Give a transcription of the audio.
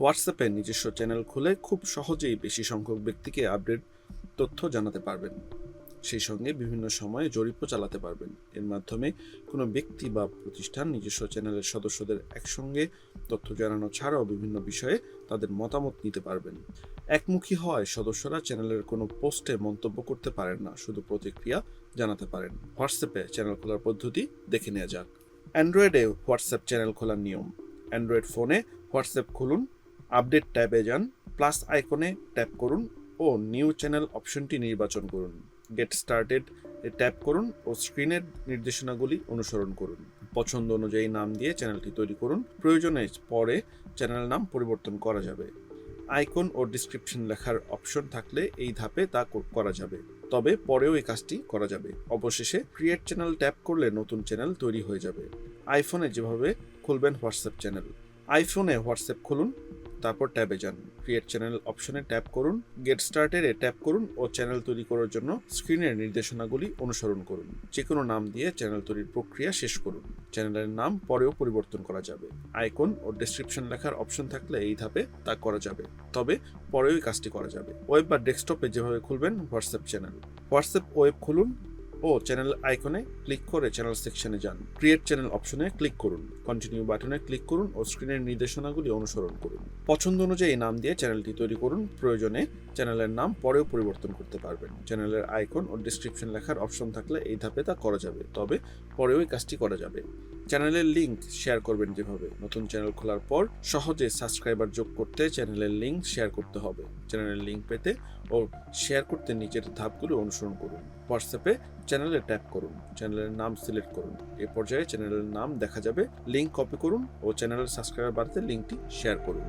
হোয়াটসঅ্যাপে নিজস্ব চ্যানেল খুলে খুব সহজেই বেশি সংখ্যক ব্যক্তিকে আপডেট তথ্য জানাতে পারবেন। সেই সঙ্গে বিভিন্ন সময়ে জরিপও চালাতে পারবেন। এর মাধ্যমে কোনো ব্যক্তি বা প্রতিষ্ঠান নিজস্ব চ্যানেলের সদস্যদের একসঙ্গে তথ্য জানানো ছাড়াও বিভিন্ন বিষয়ে তাদের মতামত নিতে পারবেন। একমুখী হয় সদস্যরা চ্যানেলের কোনো পোস্টে মন্তব্য করতে পারেন না, শুধু প্রতিক্রিয়া জানাতে পারেন। হোয়াটসঅ্যাপে চ্যানেল খোলার পদ্ধতি দেখে নেওয়া যাক। অ্যান্ড্রয়েডে হোয়াটসঅ্যাপ চ্যানেল খোলার নিয়ম। অ্যান্ড্রয়েড ফোনে হোয়াটসঅ্যাপ খুলুন। আপডেট ট্যাবে যান, প্লাস আইকনে ট্যাপ করুন ও নিউ চ্যানেল অপশনটি নির্বাচন করুন। গেট স্টার্টেড ট্যাপ করুন ও স্ক্রিনের নির্দেশনাগুলি অনুসরণ করুন। পছন্দ অনুযায়ী নাম দিয়ে চ্যানেলটি তৈরি করুন। প্রয়োজনে পরে চ্যানেল নাম পরিবর্তন করা যাবে। আইকন ও ডিসক্রিপশন লেখার অপশন থাকলে এই ধাপে তা করা যাবে। তবে পরেও এই কাজটি করা যাবে। অবশেষে ক্রিয়েট চ্যানেল ট্যাপ করলে নতুন চ্যানেল তৈরি হয়ে যাবে। আইফোনে যেভাবে খুলবেন হোয়াটসঅ্যাপ চ্যানেল। আইফোনে হোয়াটসঅ্যাপ খুলুন। তারপর ট্যাবে যান। ক্রিয়েট চ্যানেল অপশনে ট্যাপ করুন গেট স্টার্টেড এ ট্যাপ করুন ও চ্যানেল তৈরি করার জন্য স্ক্রিনের নির্দেশনাগুলি অনুসরণ করুন। যে কোনো নাম দিয়ে চ্যানেল তৈরির প্রক্রিয়া শেষ করুন। চ্যানেলের নাম পরেও পরিবর্তন করা যাবে। আইকন ও ডেসক্রিপশন লেখার অপশন থাকলে এই ধাপে তা করা যাবে। তবে পরেও কাজটি করা যাবে। ওয়েব বা ডেস্কটপে যেভাবে খুলবেন হোয়াটসঅ্যাপ চ্যানেল হোয়াটসঅ্যাপ ওয়েব খুলুন ও চ্যানেল আইকনে ক্লিক করে চ্যানেল সেকশনে যান। ক্রিয়েট চ্যানেল অপশনে ক্লিক করুন। কন্টিনিউ বাটনে ক্লিক করুন ও স্ক্রিনের নির্দেশনাগুলি অনুসরণ করুন। পছন্দ অনুযায়ী নাম দিয়ে চ্যানেলটি তৈরি করুন। প্রয়োজনে চ্যানেলের নাম পরেও পরিবর্তন করতে পারবেন। চ্যানেলের আইকন ও ডিসক্রিপশন লেখার অপশন থাকলে এই ধাপে তা করা যাবে। তবে পরেও এই কাজটি করা যাবে। চ্যানেলের লিঙ্ক শেয়ার করবেন যেভাবে। নতুন চ্যানেল খোলার পর সহজে সাবস্ক্রাইবার যোগ করতে চ্যানেলের লিঙ্ক শেয়ার করতে হবে। চ্যানেলের লিঙ্ক পেতে ও শেয়ার করতে নিচের ধাপগুলো অনুসরণ করুন। হোয়াটসঅ্যাপে চ্যানেলে ট্যাপ করুন। চ্যানেলের নাম সিলেক্ট করুন। এ পর্যায়ে চ্যানেলের নাম দেখা যাবে। লিঙ্ক কপি করুন ও চ্যানেলের সাবস্ক্রাইবার বাড়তে লিঙ্কটি শেয়ার করুন।